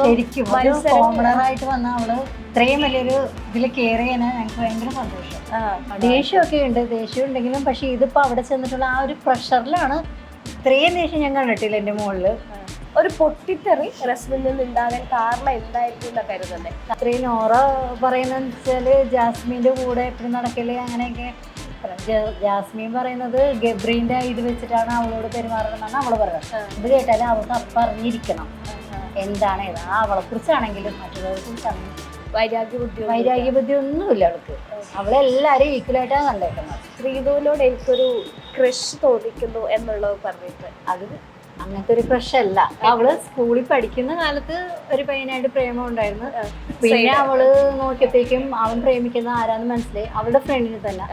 ശരിക്കും ഒരു കോമണർ ആയിട്ട് വന്ന അവൾ ഇത്രയും വലിയൊരു ഇതിൽ കെയർ ചെയ്യാൻ ഞങ്ങൾക്ക് ഭയങ്കര സന്തോഷം. ആ, ദേഷ്യമൊക്കെ ഉണ്ട് ദേഷ്യം ഉണ്ടെങ്കിലും പക്ഷെ ഇതിപ്പോ അവിടെ ചെന്നിട്ടുള്ള ആ ഒരു പ്രഷറിലാണ് ഇത്രയും ദേഷ്യം ഞാൻ കണ്ടിട്ടില്ല എന്റെ മുകളിൽ ഒരു പൊട്ടിത്തെറി. റസ്മിൽ നിന്ന് ഉണ്ടാകാൻ കാരണം എന്തായിരിക്കും എന്നാ കരുതുന്നത് അത്രയും നോറ പറയുന്നത് വെച്ചാൽ ജാസ്മിന്റെ കൂടെ എപ്പോഴും നടക്കൽ അങ്ങനെയൊക്കെ. ജാസ്മീൻ പറയുന്നത് ഗബ്രീന്റെ ഇത് വെച്ചിട്ടാണ് അവളോട് പെരുമാറണമെന്നാണ് അവൾ പറയുന്നത്. ഇത് കേട്ടാലും അവൾക്ക് അപ്പം അറിഞ്ഞിരിക്കണം. എന്താണ് ആ അവളെ കുറിച്ചാണെങ്കിലും മറ്റുള്ളവരെ കുറിച്ചാണെങ്കിലും വൈരാഗ്യ ബുദ്ധി വൈരാഗ്യ ബുദ്ധി ഒന്നുമില്ല അവൾക്ക്. അവളെല്ലാരെയും ഈക്വലായിട്ടാണ് കണ്ടേക്കുന്നത്. ശ്രീധുവിനോട് എനിക്കൊരു ക്രഷ് തോന്നിക്കുന്നു എന്നുള്ളത് പറഞ്ഞിട്ട്. അത് അങ്ങനത്തെ ഒരു പ്രശ്നമല്ല അവൾ സ്കൂളിൽ പഠിക്കുന്ന കാലത്ത് ഒരു പയ്യനായിട്ട് പ്രേമം ഉണ്ടായിരുന്നു. പിന്നെ അവൾ നോക്കിയപ്പോഴേക്കും അവൻ പ്രേമിക്കുന്ന ആരാന്ന് മനസ്സിലായി. അവളുടെ ഫ്രണ്ടിന് തന്നെ.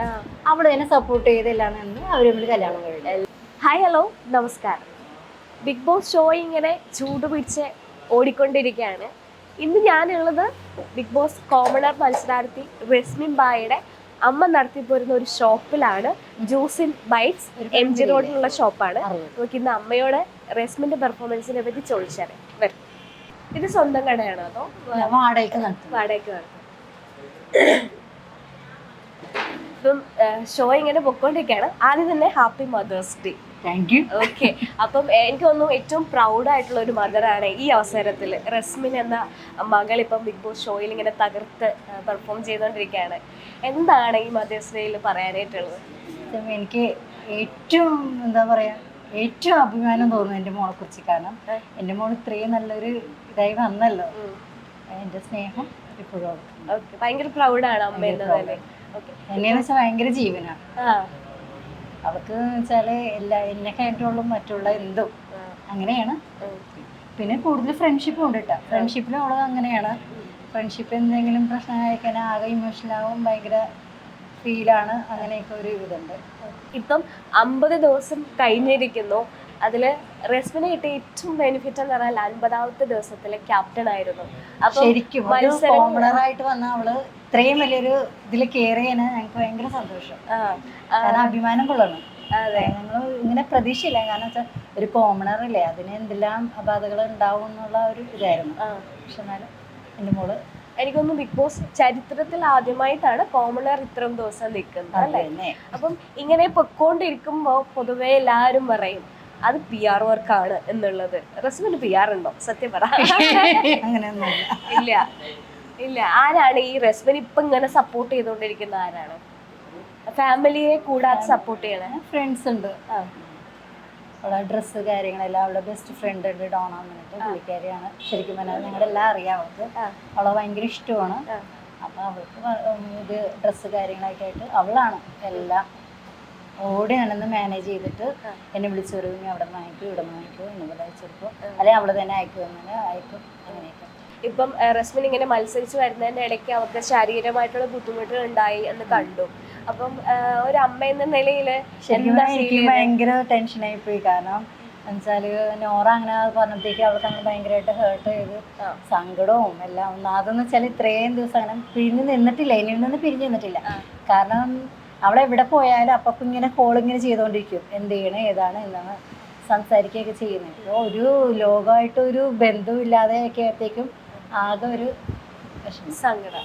അവൾ തന്നെ സപ്പോർട്ട് ചെയ്തെല്ലാം നിന്ന് അവർ തമ്മിൽ കല്യാണം കഴിഞ്ഞു. ഹായ് ഹലോ നമസ്കാരം. ബിഗ് ബോസ് ഷോ ഇങ്ങനെ ചൂട് പിടിച്ച് ഓടിക്കൊണ്ടിരിക്കുകയാണ്. ഇന്ന് ഞാനുള്ളത് ബിഗ് ബോസ് കോമണർ മത്സരാർത്ഥി റസ്മിൻ ബായുടെ അമ്മ നടത്തി പോരുന്ന ഒരു ഷോപ്പിലാണ്. Juice in bites M G റോഡിലുള്ള ഷോപ്പാണ്. നമുക്ക് ഇന്ന് അമ്മയോട് റസ്മിന്റെ പെർഫോമൻസിനെ പറ്റി ചോദിച്ചാൽ വരും. ഇത് സ്വന്തം കടയാണോ അതോ വാടകയ്ക്ക് വാടകയ്ക്ക് നടത്തും ഇപ്പം ഷോ ഇങ്ങനെ പൊക്കോണ്ടിരിക്കുകയാണ് ആദ്യം തന്നെ happy mother's day thank you okay അപ്പം എനിക്ക് തോന്നുന്നു ഏറ്റവും പ്രൗഡായിട്ടുള്ള ഒരു മദറാണ് ഈ അവസരത്തിൽ. റസ്മിൻ എന്ന മകൾ ഇപ്പം ബിഗ് ബോസ് ഷോയിൽ ഇങ്ങനെ തകർത്ത് പെർഫോം ചെയ്തുകൊണ്ടിരിക്കുകയാണ് എന്താണ് ഈ മദേഴ്സ് ഡേയിൽ പറയാനായിട്ടുള്ളത്? എനിക്ക് ഏറ്റവും എന്താ പറയുക ഏറ്റവും അഭിമാനം തോന്നുന്നു എന്റെ മോളെ കുറിച്ച് കാരണം എന്റെ മോൾ ഇത്രയും നല്ലൊരു ഇതായി വന്നല്ലോ. എന്റെ സ്നേഹം എപ്പോഴും. ഓക്കെ. ഭയങ്കര പ്രൗഡാണ് അമ്മ വെച്ചാൽ ഭയങ്കര ജീവനാണ്. അവർക്ക് വെച്ചാൽ എല്ലാ എന്നെ കഴിഞ്ഞിട്ടുള്ള മറ്റുള്ള എന്തും അങ്ങനെയാണ്. പിന്നെ കൂടുതൽ ഫ്രണ്ട്ഷിപ്പും ഉണ്ട് കേട്ടോ ഫ്രണ്ട്ഷിപ്പിലും അവൾ അങ്ങനെയാണ്. ഫ്രണ്ട്ഷിപ്പ് എന്തെങ്കിലും പ്രശ്നം കഴിക്കാൻ ആകെ ഇമോഷണൽ ആവും ഭയങ്കര ഫീലാണ് അങ്ങനെയൊക്കെ ഒരു ഇതുണ്ട്. ഇപ്പം അമ്പത് ദിവസം കഴിഞ്ഞിരിക്കുന്നു. അതിൽ റെസ്മിനെ കിട്ടിയ ഏറ്റവും ബെനിഫിറ്റ് എന്ന് പറഞ്ഞാൽ അൻപതാമത്തെ ദിവസത്തിലെ ക്യാപ്റ്റൻ ആയിരുന്നു. ശരിക്കും ആയിട്ട് വന്ന അവൾ ഇത്രയും വലിയൊരു ഇതിൽ കയറിയാണ് ഞങ്ങൾക്ക് ഭയങ്കര സന്തോഷം. കാരണം അഭിമാനം കൊള്ളണം. അതെ. ഞങ്ങൾ ഇങ്ങനെ പ്രതീക്ഷയില്ല. കാരണം വെച്ചാൽ ഒരു കോമണർ ഇല്ലേ അതിന് എന്തെല്ലാം അപാധകൾ ഉണ്ടാവും എന്നുള്ള ഒരു ഇതായിരുന്നു. പക്ഷെ എന്നാലും എന്റെ മോൾ എനിക്കൊന്ന് ബിഗ് ബോസ് ചരിത്രത്തിൽ ആദ്യമായിട്ടാണ് കോമണർ ഇത്രയും ദിവസം നിൽക്കുന്നത് അല്ലേ? അപ്പം ഇങ്ങനെ പൊക്കോണ്ടിരിക്കുമ്പോൾ പൊതുവെ എല്ലാവരും പറയും അത് പി ആർ വർക്കാണ് എന്നുള്ളത്. റസ്മിന് പി ആർ ഉണ്ടോ? സത്യം പറ. ഇല്ല. ഇല്ല. ആരാണ് ഈ റസ്മിൻ ഇപ്പൊ ഇങ്ങനെ സപ്പോർട്ട് ചെയ്തുകൊണ്ടിരിക്കുന്ന ആരാണ്? ഫാമിലിയെ കൂടാതെ സപ്പോർട്ട് ചെയ്യണേ. ഫ്രണ്ട്സ് ഉണ്ട്. അവളെ ഡ്രസ്സ് കാര്യങ്ങളെല്ലാം അവളുടെ ബെസ്റ്റ് ഫ്രണ്ട് ഉണ്ട് ഡോണ എന്ന് പറഞ്ഞിട്ട് പുള്ളിക്കാരിയാണ്. ശരിക്കും പറഞ്ഞാൽ ഞങ്ങളെല്ലാം അറിയാം അവൾക്ക്. അവളെ ഭയങ്കര ഇഷ്ടമാണ്. അപ്പം അവൾക്ക് ഇത് ഡ്രസ്സ് കാര്യങ്ങളൊക്കെ ആയിട്ട് അവളാണ് എല്ലാം. ഓടി നടന്ന് മാനേജ് ചെയ്തിട്ട് എന്നെ വിളിച്ചു വരും നീ അവിടെ നിന്ന് വാങ്ങിക്കും ഇവിടെ നിന്ന് വാങ്ങിക്കും എന്നെ പോലെ അയച്ചെടുക്കും അല്ലെങ്കിൽ അവൾ തന്നെ അയക്കും അങ്ങനെ അയക്കും അങ്ങനെയൊക്കെ. ഇപ്പം റസ്മിൻ ഇങ്ങനെ മത്സരിച്ച് വരുന്നതിന്റെ ഇടയ്ക്ക് അവർക്ക് ശാരീരികമായിട്ടുള്ള ബുദ്ധിമുട്ടുകൾ ഉണ്ടായി എന്ന് കണ്ടു. അപ്പം ഒരു അമ്മ എന്ന നിലയിൽ എനിക്ക് ഭയങ്കര ടെൻഷനായി പോയി. കാരണം എന്നുവെച്ചാൽ നോറ അങ്ങനെ പറഞ്ഞപ്പോഴത്തേക്ക് അവൾക്ക് അങ്ങനെ ഭയങ്കരമായിട്ട് ഹേർട്ട് ചെയ്ത്. സങ്കടവും എല്ലാം. ഒന്നാതെന്ന് വെച്ചാൽ ഇത്രയും ദിവസം അങ്ങനെ പിരിഞ്ഞ് നിന്നിട്ടില്ല. ഇനി നിന്ന് പിരിഞ്ഞ് നിന്നിട്ടില്ല. കാരണം അവൾ എവിടെ പോയാലും അപ്പം ഇങ്ങനെ കോൾ ഇങ്ങനെ ചെയ്തുകൊണ്ടിരിക്കും എന്ത് ചെയ്യണം ഏതാണ് എന്നാണ് സംസാരിക്കുകയൊക്കെ ചെയ്യുന്നത്. അപ്പോൾ ഒരു ലോകമായിട്ട് ഒരു ബന്ധമില്ലാതെ ഒക്കെ ആയപ്പോഴത്തേക്കും ആകെ ഒരു സങ്കടം.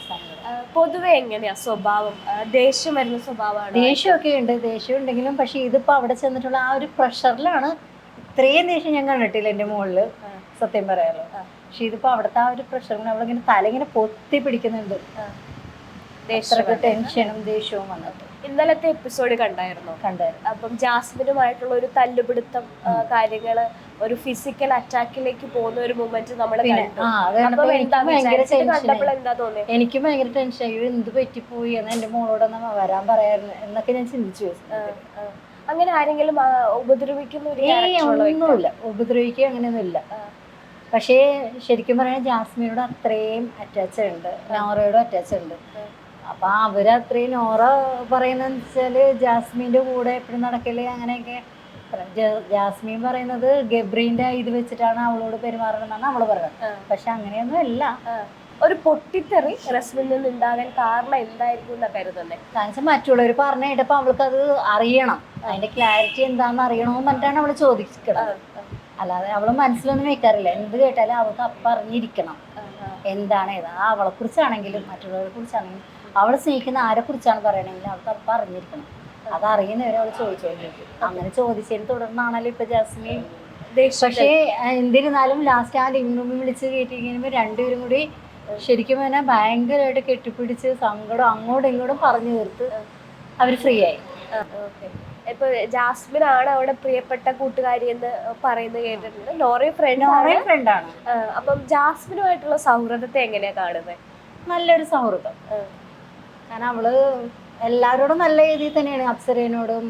പൊതുവെ എങ്ങനെയാ സ്വഭാവം? ദേഷ്യം വരുന്ന സ്വഭാവമാണ്? ദേഷ്യമൊക്കെ ഉണ്ട്. ദേഷ്യം ഉണ്ടെങ്കിലും പക്ഷെ ഇതിപ്പോ അവിടെ ചെന്നിട്ടുള്ള ആ ഒരു പ്രഷറിലാണ് ഇത്രയും ദേഷ്യം ഞാൻ കണ്ടിട്ടില്ല എന്റെ മുകളിൽ സത്യം പറയാലോ. പക്ഷെ ഇതിപ്പോ അവിടുത്തെ ആ ഒരു പ്രഷർ കൊണ്ട് അവളിങ്ങനെ തല ഇങ്ങനെ പൊത്തി പിടിക്കുന്നുണ്ട്. ദേഷ്യം ടെൻഷനും ദേഷ്യവും വന്നത്. ഇന്നലത്തെ എപ്പിസോഡ് കണ്ടായിരുന്നു? കണ്ടായിരുന്നു. അപ്പം ജാസ്മിനുമായിട്ടുള്ള ഒരു തല്ലുപിടുത്തം കാര്യങ്ങൾ ഒരു ഫിസിക്കൽ അറ്റാക്കിലേക്ക് പോകുന്ന ഒരു മൂമെന്റ് നമ്മൾ ടെൻഷൻ കണ്ടപ്പോൾ ടെൻഷനായി എന്താ തോന്നിയത് എനിക്ക് ഭയങ്കര ടെൻഷനായി "അയ്യോ, എന്ത് പറ്റിപ്പോയി? എന്ന് എന്റെ മോളോടൊന്ന് വരാൻ പറയായിരുന്നു? എന്നൊക്കെ ഞാൻ ചിന്തിച്ചു. അങ്ങനെ ആരെങ്കിലും ഉപദ്രവിക്കുന്ന ഒന്നുമില്ല. ഉപദ്രവിക്കുക അങ്ങനെയൊന്നുമില്ല. പക്ഷേ ശരിക്കും പറയാൻ ജാസ്മിനോട് അത്രയും അറ്റാച്ച് ഉണ്ട്. നോറയോടും അറ്റാച്ച് ഉണ്ട്. അപ്പൊ അവർ അത്രയും നോറ പറയുന്നത് വെച്ചാൽ ജാസ്മിന്റെ കൂടെ എപ്പോഴും നടക്കൽ അങ്ങനെയൊക്കെ. ജാസ്മിൻ പറയുന്നത് ഗബ്രീന്റെ ഇത് വെച്ചിട്ടാണ് അവളോട് പെരുമാറണമെന്നാണ് അവൾ പറയുന്നത്. പക്ഷെ അങ്ങനെയൊന്നും അല്ല. ഒരു പൊട്ടിത്തെറി റസ്മിൽ നിന്ന് ഉണ്ടാകാൻ കാരണം എന്തായിരിക്കും എന്നാ കരുതുന്നത് കാരണം മറ്റുള്ളവർ പറഞ്ഞ കേട്ടപ്പോ അവൾക്ക് അത് അറിയണം. അതിന്റെ ക്ലാരിറ്റി എന്താണെന്ന് അറിയണമെന്ന് പറഞ്ഞിട്ടാണ് അവൾ ചോദിക്കുന്നത് അല്ലാതെ അവൾ മനസ്സിലൊന്നും വെക്കാറില്ല. എന്ത് കേട്ടാലും അവൾക്ക് അപ്പറിഞ്ഞിരിക്കണം. എന്താണ് ഏതാ? അവളെ കുറിച്ചാണെങ്കിലും മറ്റുള്ളവരെ കുറിച്ചാണെങ്കിലും അവളെ സ്നേഹിക്കുന്ന ആരെ കുറിച്ചാണ് പറയണമെങ്കിൽ അവൾക്ക് അത് പറഞ്ഞിരിക്കണം. അത് അറിയുന്നവരെ അവൾ ചോദിച്ചോണ്ടിരിക്കും അങ്ങനെ ചോദിച്ചതിന് തുടർന്നാണല്ലോ ഇപ്പൊ ജാസ്മിൻ പക്ഷേ എന്തിരുന്നാലും എന്നിരുന്നാലും ലാസ്റ്റ് ആ ലിവിംഗ് റൂമിൽ വിളിച്ച് കയറ്റി കഴിയുമ്പോൾ രണ്ടുപേരും കൂടി ശരിക്കും പറഞ്ഞാൽ ഭയങ്കരമായിട്ട് കെട്ടിപ്പിടിച്ച് സങ്കടം അങ്ങോട്ടും ഇങ്ങോട്ടും പറഞ്ഞു തീർത്ത് അവർ ഫ്രീ ആയി. ഇപ്പൊ ജാസ്മിൻ ആണ് അവിടെ പ്രിയപ്പെട്ട കൂട്ടുകാരി എന്ന് പറയുന്നത് കേട്ടിട്ടുണ്ട്. നോറി ഫ്രണ്ട് ഫ്രണ്ടാണ് അപ്പം ജാസ്മിനുമായിട്ടുള്ള സൗഹൃദത്തെ എങ്ങനെയാ കാണുന്നത് നല്ലൊരു സൗഹൃദം. കാരണം അവൾ എല്ലാവരോടും നല്ല രീതിയിൽ തന്നെയാണ്. അപ്സരേനോടും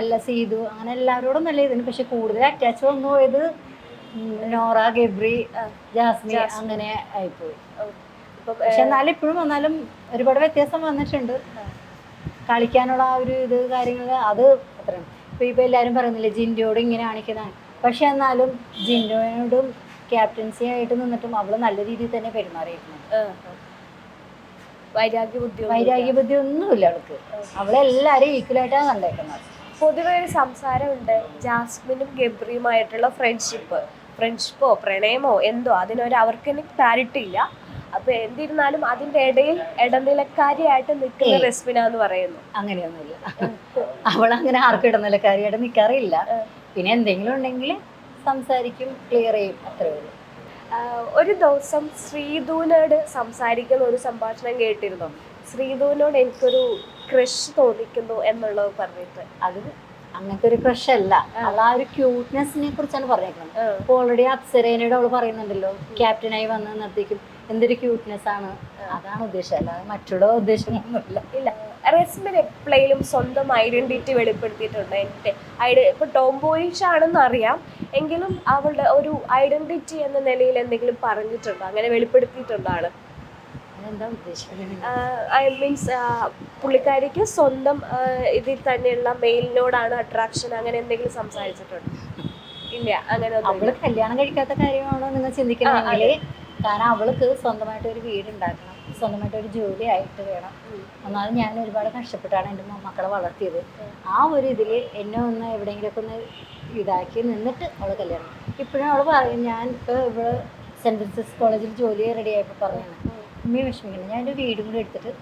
എല്ലാം സീതു അങ്ങനെ എല്ലാവരോടും നല്ല രീതിയിൽ പക്ഷെ കൂടുതൽ അറ്റാച്ച് വന്നു പോയത് നോറ ഗബ്രി ജാസ്മി അങ്ങനെ ആയിപ്പോയി. പക്ഷെ എന്നാലും ഇപ്പോഴും വന്നാലും ഒരുപാട് വ്യത്യാസം വന്നിട്ടുണ്ട്. കളിക്കാനുള്ള ആ ഒരു ഇത് കാര്യങ്ങൾ അത് അത്രയും. ഇപ്പൊ ഇപ്പൊ എല്ലാരും പറയുന്നില്ലേ ജിൻഡോട് ഇങ്ങനെ കാണിക്കുന്നതാണ് പക്ഷെ എന്നാലും ജിൻഡോയോടും ക്യാപ്റ്റൻസി ആയിട്ട് നിന്നിട്ടും അവൾ നല്ല രീതിയിൽ തന്നെ ആ. വൈരാഗ്യ ബുദ്ധി വൈരാഗ്യ ബുദ്ധി ഒന്നുമില്ല അവൾക്ക് അവളെല്ലാരും ഈക്വലായിട്ടാണ് കണ്ടേക്കുന്നത്. പൊതുവെ ഒരു സംസാരമുണ്ട്. ജാസ്മിനും ഗബ്രിയുമായിട്ടുള്ള ഫ്രണ്ട്ഷിപ്പ് ഫ്രണ്ട്ഷിപ്പോ പ്രണയമോ എന്തോ അതിനൊരു അവർക്ക് തന്നെ ക്ലാരിറ്റി ഇല്ല. അപ്പൊ എന്തിരുന്നാലും അതിന്റെ ഇടയിൽ ഇടനിലക്കാരിയായിട്ട് നിൽക്കുന്ന. റെസ്മിന എന്ന് പറയുന്നു. അങ്ങനെയൊന്നുമില്ല. അവൾ അങ്ങനെ ആർക്കും ഇടനിലക്കാരിയായിട്ട് നിൽക്കാറില്ല പിന്നെ എന്തെങ്കിലും ഉണ്ടെങ്കിൽ സംസാരിക്കും ക്ലിയർ ചെയ്യും. അത്രേ ഉള്ളൂ. ഒരു ദിവസം ശ്രീധുവിനോട് സംസാരിക്കുന്ന ഒരു സംഭാഷണം കേട്ടിരുന്നു? ശ്രീധുവിനോട് എനിക്കൊരു ക്രഷ് തോന്നിക്കുന്നു എന്നുള്ളത് പറഞ്ഞിട്ട്. അത് അങ്ങനത്തെ ഒരു ക്രഷ് അല്ല. അവൾ ആ ഒരു ക്യൂട്ട്നെസ്സിനെ കുറിച്ചാണ് പറഞ്ഞേക്കുന്നത്. ഇപ്പൊ അപ്പോൾ ഓൾറെഡി അപ്സരേനയുടെ അവൾ പറയുന്നുണ്ടല്ലോ ക്യാപ്റ്റനായി വന്ന് നിർത്തിക്കും. എന്തൊരു ക്യൂട്ട്നെസ് ആണ്. അതാണ് ഉദ്ദേശം. അല്ലാതെ മറ്റുള്ള ഉദ്ദേശങ്ങളൊന്നുമില്ല. ഇല്ല. റെസ്മിൻ എപ്പോഴേലും സ്വന്തം ഐഡന്റിറ്റി വെളിപ്പെടുത്തിയിട്ടുണ്ട്. എന്റെ ഐഡ ഇപ്പൊ ടോംബോയിഷ് ആണെന്ന് അറിയാം എങ്കിലും അവളുടെ ഒരു ഐഡന്റിറ്റി എന്ന നിലയിൽ എന്തെങ്കിലും പറഞ്ഞിട്ടുണ്ടോ? അങ്ങനെ വെളിപ്പെടുത്തിയിട്ടുണ്ടോ ആൾ എന്താ ഐ മീൻസ് പുള്ളിക്കാരിക്ക് സ്വന്തം ഇതിൽ തന്നെയുള്ള മെയിലിനോടാണ് അട്രാക്ഷൻ അങ്ങനെ എന്തെങ്കിലും സംസാരിച്ചിട്ടുണ്ടോ? ഇല്ല അങ്ങനെ അവൾ കല്യാണം കഴിക്കാത്ത കാര്യമാണോ നിങ്ങൾ ചിന്തിക്കണമെങ്കിൽ കാരണം അവൾക്ക് സ്വന്തമായിട്ട് ഒരു വീട് ഉണ്ടാക്കണം സ്വന്തമായിട്ട് ഒരു ജോലി ആയിട്ട് വേണം. ഒന്നാമത് ഞാൻ ഒരുപാട് കഷ്ടപ്പെട്ടാണ് എന്റെ മക്കളെ വളർത്തിയത്. ആ ഒരു ഇതിൽ എന്നെ ഒന്ന് എവിടെയെങ്കിലുമൊക്കെ ഒന്ന് ഇതാക്കി നിന്നിട്ട് അവൾ കല്യാണം ഇപ്പോഴും അവൾ പറയും ഞാൻ ഇപ്പോൾ ഇവിടെ സെന്റ് ജോസഫ് കോളേജിൽ ജോലി റെഡി ആയപ്പോൾ പറഞ്ഞാണ് ഉമ്മി വിഷമിക്കുന്നു ഞാൻ എന്റെ വീടും കൂടി എടുത്തിട്ട്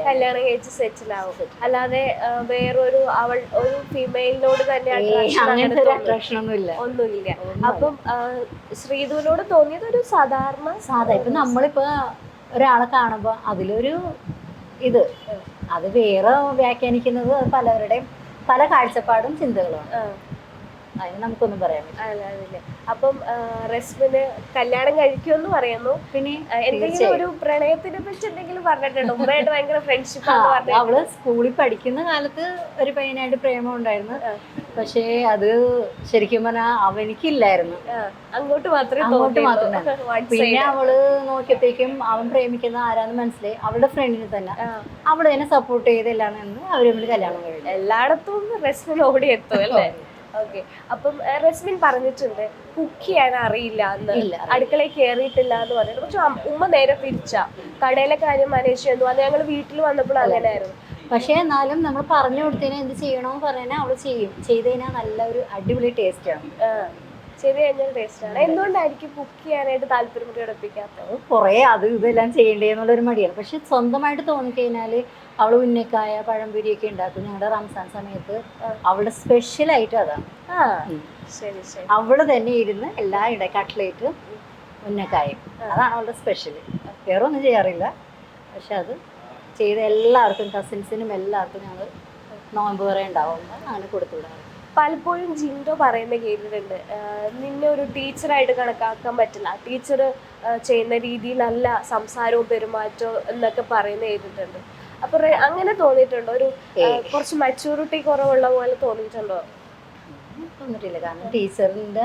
കല്യാണം കഴിച്ച് സെറ്റിൽ ആവും. അല്ലാതെ വേറൊരു അവൾ ഒരു ഫീമെയിലിനോട് തന്നെ. അട്രാക്ഷൻ ഒന്നുമില്ല. അപ്പം ശ്രീധുവിനോട് തോന്നിയത് ഒരു സാധാരണ സാധാ ഇപ്പൊ നമ്മളിപ്പോ ഒരാളെ കാണുമ്പോ അതിലൊരു ഇത്. അത് വേറെ വ്യാഖ്യാനിക്കുന്നത് പലവരുടെയും പല കാഴ്ചപ്പാടും ചിന്തകളുമാണ് അതിന് നമുക്കൊന്നും പറയാൻ പറ്റില്ല. അപ്പം റെസ്മിന് കല്യാണം കഴിക്കുമെന്ന് പറയുന്നു. പിന്നെ എന്തെങ്കിലും ഒരു പ്രണയത്തിനെ പറ്റി എന്തെങ്കിലും പറഞ്ഞിട്ടുണ്ടോ? ഉമ്മയായിട്ട് ഭയങ്കര ഫ്രണ്ട്ഷിപ്പ് അവൾ സ്കൂളിൽ പഠിക്കുന്ന കാലത്ത് ഒരു പയ്യനായിട്ട് പ്രേമം ഉണ്ടായിരുന്നു. പക്ഷേ അത് ശരിക്കും പറഞ്ഞാൽ അവനിക്കില്ലായിരുന്നു. അങ്ങോട്ട് മാത്രമേ അങ്ങോട്ട് മാത്രമേ. പിന്നെ. അവൾ നോക്കിയപ്പോഴേക്കും അവൻ പ്രേമിക്കുന്ന ആരാന്ന് മനസ്സിലായി. അവളുടെ ഫ്രണ്ടിന് തന്നെ. അവൾ തന്നെ സപ്പോർട്ട് ചെയ്തല്ലാന്ന് എന്ന് അവർ തമ്മിൽ കല്യാണം കഴിഞ്ഞു എല്ലായിടത്തും റസ്മിൻ ഓടി എത്തും അല്ലേ? ഓക്കെ. അപ്പം റസ്മിൻ പറഞ്ഞിട്ടുണ്ട് കുക്ക് ചെയ്യാൻ അറിയില്ല എന്ന്. അടുക്കളയിൽ കയറിയിട്ടില്ല എന്ന് പറഞ്ഞിട്ട്. പക്ഷെ ഉമ്മ നേരെ തിരിച്ചാ കടയിലെ കാര്യം അന്വേഷിച്ചു എന്ന് അത് ഞങ്ങൾ വീട്ടിൽ വന്നപ്പോൾ അങ്ങനെയായിരുന്നു. പക്ഷേ എന്നാലും നമ്മൾ പറഞ്ഞു കൊടുത്തതിനെ എന്ത് ചെയ്യണമെന്ന് പറഞ്ഞാൽ അവൾ ചെയ്യും. ചെയ്ത് കഴിഞ്ഞാൽ നല്ല ഒരു അടിപൊളി ടേസ്റ്റ് ആണ്. ആ, ചെയ്ത് കഴിഞ്ഞാൽ ടേസ്റ്റ് ആണ്. എന്തുകൊണ്ടായിരിക്കും കുക്ക് ചെയ്യാനായിട്ട് താല്പര്യം പ്രകടിപ്പിക്കാത്തത് കുറേ അത് ഇതെല്ലാം ചെയ്യണ്ടേ എന്നുള്ളൊരു മടിയാണ്. പക്ഷെ സ്വന്തമായിട്ട് തോന്നിക്കഴിഞ്ഞാൽ അവൾ ഉന്നക്കായ പഴംപൊരിയൊക്കെ ഉണ്ടാക്കും. ഞങ്ങളുടെ റംസാൻ സമയത്ത് അവളുടെ സ്പെഷ്യലായിട്ട് അതാണ് ആ ശരി ശരി. അവൾ തന്നെ ഇരുന്ന് എല്ലാ ഇട കട്ട്ലേറ്റ് ഉന്നക്കായും അതാണ് അവളുടെ സ്പെഷ്യൽ വേറെ ഒന്നും ചെയ്യാറില്ല. പക്ഷെ അത് ചെയ്ത് എല്ലാവർക്കും കസിൻസിനും എല്ലാവർക്കും ഞങ്ങൾ നോമ്പ് വരെ ഉണ്ടാവുമ്പോൾ അങ്ങനെ കൊടുത്തു വിടാറ് പലപ്പോഴും ജിൻഡോ പറയുന്ന കേട്ടിട്ടുണ്ട്. നിന്നെ ഒരു ടീച്ചറായിട്ട് കണക്കാക്കാൻ പറ്റില്ല. ടീച്ചർ ചെയ്യുന്ന രീതിയിലല്ല സംസാരവും പെരുമാറ്റവും എന്നൊക്കെ പറയുന്ന കേട്ടിട്ടുണ്ട്. അപ്പൊ അങ്ങനെ തോന്നിയിട്ടുണ്ടോ? ഒരു കുറച്ച് മെച്ചൂരിറ്റി കുറവുള്ള പോലെ തോന്നിയിട്ടുണ്ടോ? തോന്നിട്ടില്ല കാരണം ടീച്ചറിന്റെ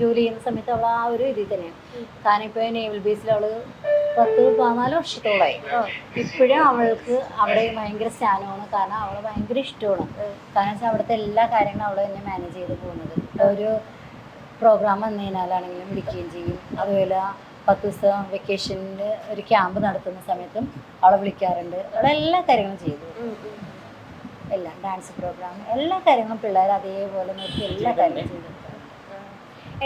ജോലി ചെയ്യുന്ന സമയത്ത് അവൾ ആ ഒരു ഇതിൽ തന്നെയാണ്. കാരണം ഇപ്പൊ നേവൽ ബേസിൽ അവൾ പത്ത് പതിനാല് വർഷത്തോളമായി ഇപ്പോഴും അവൾക്ക് അവിടെ ഭയങ്കര സ്നാനമാണ്. കാരണം അവൾ ഭയങ്കര ഇഷ്ടമാണ്. കാരണം വെച്ചാൽ അവിടുത്തെ എല്ലാ കാര്യങ്ങളും അവൾ തന്നെ മാനേജ് ചെയ്ത് പോകുന്നത്. ഒരു പ്രോഗ്രാം വന്നതിനാലാണെങ്കിലും വിളിക്കുകയും ചെയ്യും. അതുപോലെ പത്ത് ദിവസം വെക്കേഷനിൽ ഒരു ക്യാമ്പ് നടത്തുന്ന സമയത്തും അവളെ വിളിക്കാറുണ്ട്. അവളെ എല്ലാ കാര്യങ്ങളും ചെയ്തു. എല്ലാം ഡാൻസ് പ്രോഗ്രാം എല്ലാ കാര്യങ്ങളും പിള്ളേർ അതേപോലെ നോക്കി എല്ലാ കാര്യങ്ങളും ചെയ്തു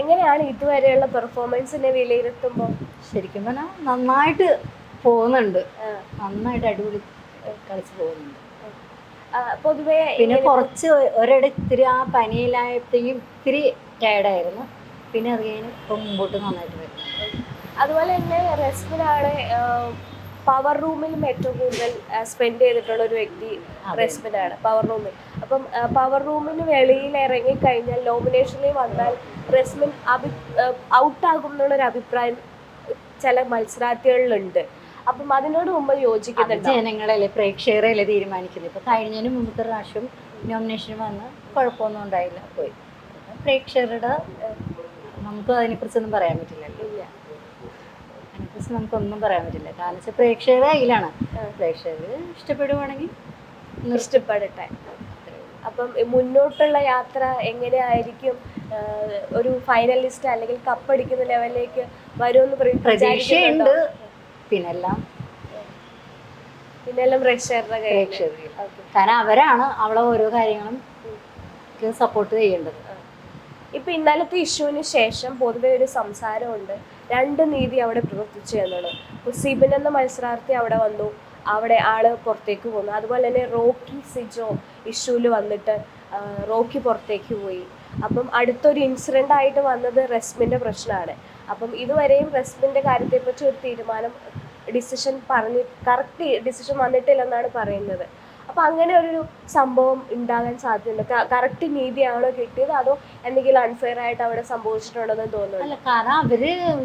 എങ്ങനെയാണ് ഇതുവരെയുള്ള പെർഫോമൻസിനെ വിലയിരുത്തുമ്പോൾ ശരിക്കും പറഞ്ഞാൽ നന്നായിട്ട് പോകുന്നുണ്ട്. നന്നായിട്ട് അടിപൊളി കളിച്ച് പോകുന്നുണ്ട്. പൊതുവേ പിന്നെ കുറച്ച് ഒരിടെ ഇത്തിരി ആ പനിയിലായപ്പോഴത്തേക്കും ഇത്തിരി ടയർഡായിരുന്നു പിന്നെ അത് കഴിഞ്ഞ് ഇപ്പം മുമ്പോട്ട് നന്നായിട്ട് വരുന്നു അതുപോലെ തന്നെ റെസ്മിനാണ് പവർ റൂമിൽ ഏറ്റവും കൂടുതൽ സ്പെൻഡ് ചെയ്തിട്ടുള്ള ഒരു വ്യക്തി. റെസ്മിനാണ് പവർ റൂമിൽ അപ്പം പവർ റൂമിന് വെളിയിൽ ഇറങ്ങി കഴിഞ്ഞാൽ നോമിനേഷനിൽ വന്നാൽ റെസ്മിൻ അഭി ഔട്ടാകും എന്നുള്ളൊരു അഭിപ്രായം ചില മത്സരാർത്ഥികളിലുണ്ട്. അപ്പം അതിനോട് മുമ്പ് യോജിക്കുന്നുണ്ട്? ജനങ്ങളല്ലേ പ്രേക്ഷകരല്ലേ തീരുമാനിക്കുന്നത്. ഇപ്പൊ കഴിഞ്ഞതിന് മുമ്പത്തെ പ്രാവശ്യം നോമിനേഷൻ വന്ന് കുഴപ്പമൊന്നും ഉണ്ടായില്ല പോയി. പ്രേക്ഷകരുടെ നമുക്ക് അതിനെക്കുറിച്ചൊന്നും പറയാൻ പറ്റില്ലല്ലോ. ഇല്ല അതിനെക്കുറിച്ച് നമുക്കൊന്നും പറയാൻ പറ്റില്ല. കാരണം വെച്ചാൽ പ്രേക്ഷകരുടെ കയ്യിലാണ്. പ്രേക്ഷകർ ഇഷ്ടപ്പെടുവാണെങ്കിൽ ഇഷ്ടപ്പെടട്ടെ. അപ്പം മുന്നോട്ടുള്ള യാത്ര എങ്ങനെയായിരിക്കും? ഒരു ഫൈനലിസ്റ്റ് അല്ലെങ്കിൽ കപ്പടിക്കുന്ന ലെവലിലേക്ക് വരുമെന്ന് പ്ര- പ്രതീക്ഷയുണ്ട്? പിന്നെല്ലാം പിന്നെല്ലാം പ്രേക്ഷകരുടെ പ്രേക്ഷകർ കാരണം അവരാണ് അവളെ ഓരോ കാര്യങ്ങളും സപ്പോർട്ട് ചെയ്യേണ്ടത്. ഇപ്പൊ ഇന്നലത്തെ ഇഷ്യൂവിന് ശേഷം പൊതുവെ ഒരു സംസാരമുണ്ട്. രണ്ട് നീതി അവിടെ പ്രവർത്തിച്ചു എന്നുള്ളത്. അപ്പോൾ സിബിൻ എന്ന മത്സരാർത്ഥി അവിടെ വന്നു. അവിടെ ആൾ പുറത്തേക്ക് പോന്നു. അതുപോലെ തന്നെ റോക്കി സിജോ ഇഷ്യൂവിൽ വന്നിട്ട് റോക്കി പുറത്തേക്ക് പോയി. അപ്പം അടുത്തൊരു ഇൻസിഡന്റ് ആയിട്ട് വന്നത് റെസ്മിന്റെ പ്രശ്നമാണ്. അപ്പം ഇതുവരെയും റെസ്മിന്റെ കാര്യത്തെപ്പറ്റി ഒരു തീരുമാനം ഡിസിഷൻ പറഞ്ഞ് കറക്റ്റ് ഡിസിഷൻ വന്നിട്ടില്ലെന്നാണ് പറയുന്നത്. അപ്പൊ അങ്ങനെ ഒരു സംഭവം ഉണ്ടാകാൻ സാധ്യതയുണ്ട്. കറക്റ്റ് നീതിയാണോ കിട്ടിയത്? അതോ എന്തെങ്കിലും അൺഫെയർ ആയിട്ട് അവിടെ സംഭവിച്ചിട്ടുണ്ടെന്ന് തോന്നുന്നു അല്ല കാരണം അവർ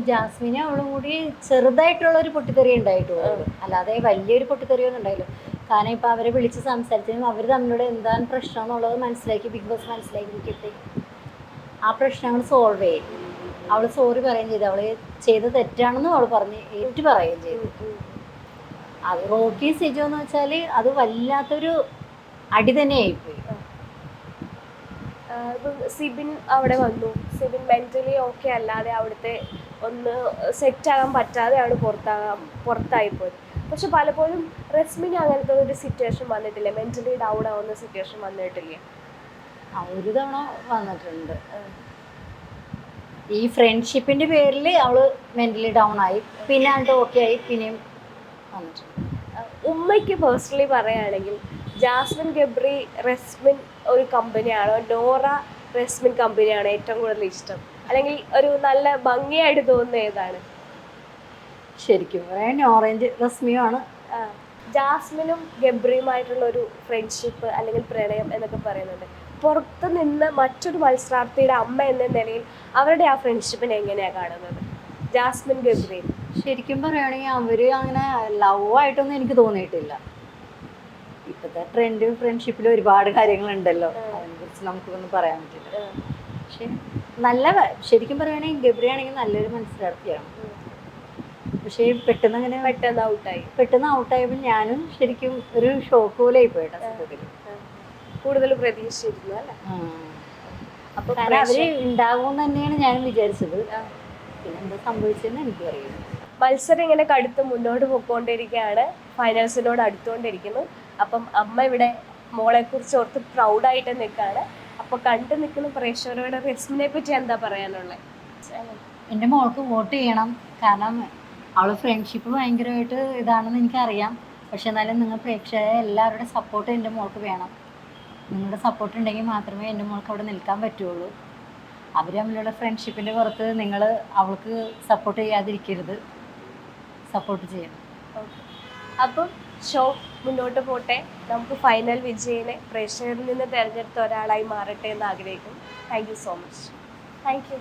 ജാസ്മിനെ അവളും കൂടി ചെറുതായിട്ടുള്ള ഒരു പൊട്ടിത്തെറി ഉണ്ടായിട്ടുള്ളൂ. അല്ലാതെ വലിയൊരു പൊട്ടിത്തെറിയൊന്നും ഉണ്ടായില്ല. കാരണം ഇപ്പൊ അവരെ വിളിച്ച് സംസാരിച്ചതും അവർ തമ്മിലൂടെ എന്താണ് പ്രശ്നം എന്നുള്ളത് മനസ്സിലാക്കി ബിഗ് ബോസ് മനസ്സിലാക്കി ആ പ്രശ്നങ്ങൾ സോൾവ് ചെയ്യും. അവൾ സോറി പറയുകയും ചെയ്തു. അവൾ ചെയ്ത തെറ്റാണെന്നും അവൾ പറഞ്ഞ് ഏറ്റു പറയുകയും ചെയ്തു അത് റോക്കി സിജോന്ന് വെച്ചാൽ അത് വല്ലാത്തൊരു അടി തന്നെയായിപ്പോയി. സിബിൻ അവിടെ വന്നു. സിബിൻ മെന്റലി ഓക്കെ അല്ലാതെ അവിടുത്തെ ഒന്ന് സെറ്റ് ആകാൻ പറ്റാതെയാണ് പുറത്താകാൻ പോയി പക്ഷെ പലപ്പോഴും റെസ്മിന് അങ്ങനത്തെ ഒരു സിറ്റുവേഷൻ വന്നിട്ടില്ല? മെന്റലി ഡൗൺ ആവുന്ന സിറ്റുവേഷൻ വന്നിട്ടില്ല? ഒരു തവണ വന്നിട്ടുണ്ട്. ഈ ഫ്രണ്ട്ഷിപ്പിന്റെ പേരിൽ അവൾ മെന്റലി ഡൗൺ ആയി. പിന്നെ അത് ഓക്കെ ആയി. പിന്നെയും വന്നിട്ടുണ്ട്. ഉമ്മയ്ക്ക് പേഴ്സണലി പറയുകയാണെങ്കിൽ ജാസ്മിൻ ഗബ്രി റെസ്മിൻ ഒരു കമ്പനിയാണ് നോറ റെസ്മിൻ കമ്പനിയാണ് ഏറ്റവും കൂടുതൽ ഇഷ്ടം. അല്ലെങ്കിൽ ഒരു നല്ല ഭംഗിയായിട്ട് തോന്നുന്ന ഏതാണ്? ശരിക്കും പറയാൻ ഓറഞ്ച് റസ്മിയാണ് ജാസ്മിനും ഗബ്രിയുമായിട്ടുള്ള ഒരു ഫ്രണ്ട്ഷിപ്പ് അല്ലെങ്കിൽ പ്രണയം എന്നൊക്കെ പറയുന്നുണ്ട്. പുറത്ത് നിന്ന് മറ്റൊരു മത്സരാർത്ഥിയുടെ അമ്മ എന്ന നിലയിൽ അവരുടെ ആ ഫ്രണ്ട്ഷിപ്പിനെ എങ്ങനെയാണ് കാണുന്നത്? ജാസ്മിൻ ഗബ്രിയും ശരിക്കും പറയുകയാണെങ്കിൽ അവർ അങ്ങനെ ലവ് ആയിട്ടൊന്നും എനിക്ക് തോന്നിയിട്ടില്ല. ഇപ്പോഴത്തെ ട്രെൻഡ് ഫ്രണ്ട്ഷിപ്പിൽ ഒരുപാട് കാര്യങ്ങളുണ്ടല്ലോ. അതിനെക്കുറിച്ച് നമുക്കൊന്നും പറയാൻ പറ്റില്ല. പക്ഷെ നല്ല ശരിക്കും പറയുകയാണെങ്കിൽ ഗബ്രിയാണെങ്കിൽ നല്ലൊരു മനസ്സിലാക്കിയാണ് പക്ഷേ പെട്ടെന്ന് അങ്ങനെ പെട്ടെന്ന് ഔട്ടായി പെട്ടെന്ന് ഔട്ടായപ്പോൾ ഞാനും ശരിക്കും ഒരു ഷോക്ക് പോലെ ആയിപ്പോയിട്ടാ സത്യത്തിൽ കൂടുതൽ പ്രതീക്ഷിച്ചിരുന്നു അല്ലേ? അപ്പൊ അവർ ഉണ്ടാകുമെന്ന് തന്നെയാണ് ഞാൻ വിചാരിച്ചത്. പിന്നെ എന്താ സംഭവിച്ചതെന്ന് എനിക്ക് അറിയില്ല. മത്സരം ഇങ്ങനെ കടുത്ത് മുന്നോട്ട് പോയിക്കൊണ്ടിരിക്കുകയാണ്. ഫൈനൽസിനോട് അടുത്തുകൊണ്ടിരിക്കുന്നു. അപ്പം അമ്മ ഇവിടെ മോളെ കുറിച്ച് ഓർത്ത് പ്രൗഡായിട്ട് നിൽക്കുകയാണ്. അപ്പൊ കണ്ടു നിൽക്കുന്ന പ്രേക്ഷകരോട് റെസ്മിനെ പറ്റി എന്താ പറയാനുള്ളത് എന്റെ മോൾക്ക് വോട്ട് ചെയ്യണം. കാരണം അവൾ ഫ്രണ്ട്ഷിപ്പ് ഭയങ്കരമായിട്ട് ഇതാണെന്ന് എനിക്കറിയാം. പക്ഷെ എന്നാലും നിങ്ങൾ പ്രേക്ഷകരെ എല്ലാവരുടെ സപ്പോർട്ട് എന്റെ മോൾക്ക് വേണം. നിങ്ങളുടെ സപ്പോർട്ട് ഉണ്ടെങ്കിൽ മാത്രമേ എന്റെ മോൾക്ക് അവിടെ നിൽക്കാൻ പറ്റുള്ളൂ. അവർ തമ്മിലുള്ള ഫ്രണ്ട്ഷിപ്പിന്റെ പുറത്ത് നിങ്ങൾ അവൾക്ക് സപ്പോർട്ട് ചെയ്യാതിരിക്കരുത്. സപ്പോർട്ട് ചെയ്യണം. അപ്പം ഷോ മുന്നോട്ട് പോട്ടെ. നമുക്ക് ഫൈനൽ വിജയനെ പ്രേക്ഷകരിൽ നിന്ന് തിരഞ്ഞെടുത്ത ഒരാളായി മാറട്ടെ എന്ന് ആഗ്രഹിക്കുന്നു. Thank you so much. Thank you.